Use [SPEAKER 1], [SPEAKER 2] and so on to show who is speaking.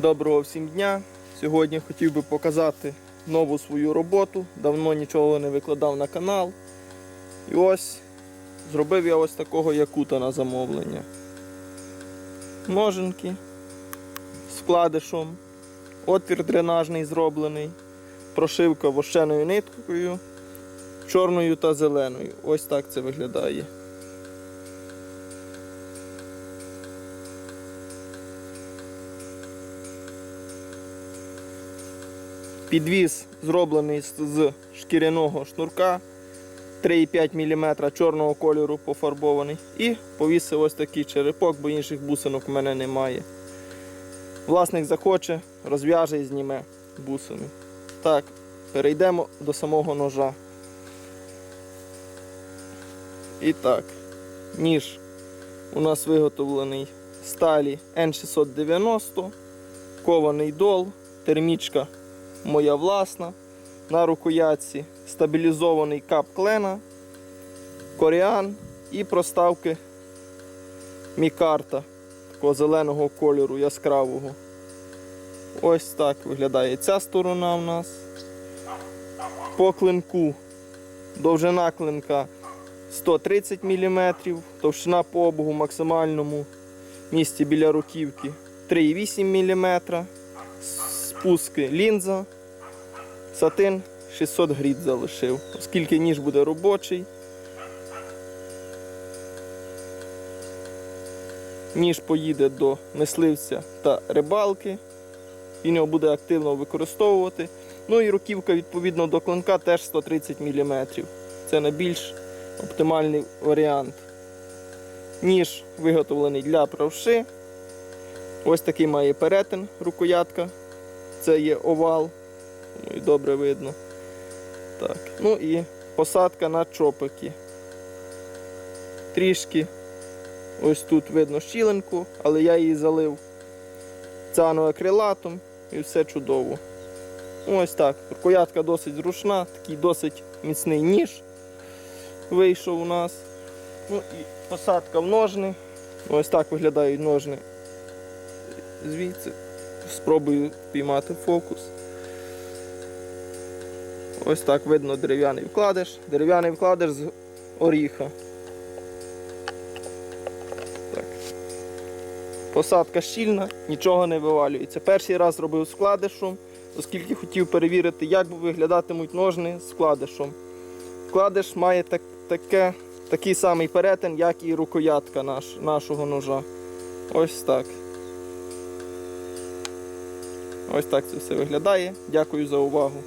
[SPEAKER 1] Доброго всім дня! Сьогодні хотів би показати нову свою роботу. Давно нічого не викладав на канал. І ось зробив я ось такого якута на замовлення. Ноженки з вкладишем, отвір дренажний зроблений, прошивка вощеною ниткою, чорною та зеленою. Ось так це виглядає. Підвіз зроблений з- шкіряного шнурка 3,5 мм чорного кольору пофарбований. І повісив ось такий черепок, бо інших бусинок в мене немає. Власник захоче, розв'яже і зніме бусину. Так, перейдемо до самого ножа. І так, ніж у нас виготовлений сталі N690, кований дол, термічка моя власна. На рукоятці стабілізований кап клена, коріан і проставки мікарта такого зеленого кольору яскравого. Ось так виглядає ця сторона у нас. По клинку довжина клинка 130 мм, товщина по обугу максимальному місці біля руківки 3,8 мм, спуски лінза, сатин 600 гріт залишив, оскільки ніж буде робочий. Ніж поїде до мисливця та рибалки, він його буде активно використовувати. Ну і руківка відповідно до клинка теж 130 мм. Це найбільш оптимальний варіант. Ніж виготовлений для правши. Ось такий має перетин рукоятка. Це є овал. Ну і добре видно. Так. Ну і посадка на чопики. Трішки ось тут видно щілинку, але я її залив цианоакрилатом і все чудово. Ось так. Рукоятка досить зручна, такий досить міцний ніж вийшов у нас. Ну і посадка в ножни. Ось так виглядають ножни. Звідси спробую піймати фокус. Ось так видно дерев'яний вкладиш. Дерев'яний вкладиш з оріха. Так. Посадка щільна, нічого не вивалюється. Перший раз робив з вкладишем, оскільки хотів перевірити, як виглядатимуть ножни з вкладишем. Вкладиш має так, таке, такий самий перетин, як і рукоятка наш, нашого ножа. Ось так. Ось так це все виглядає. Дякую за увагу.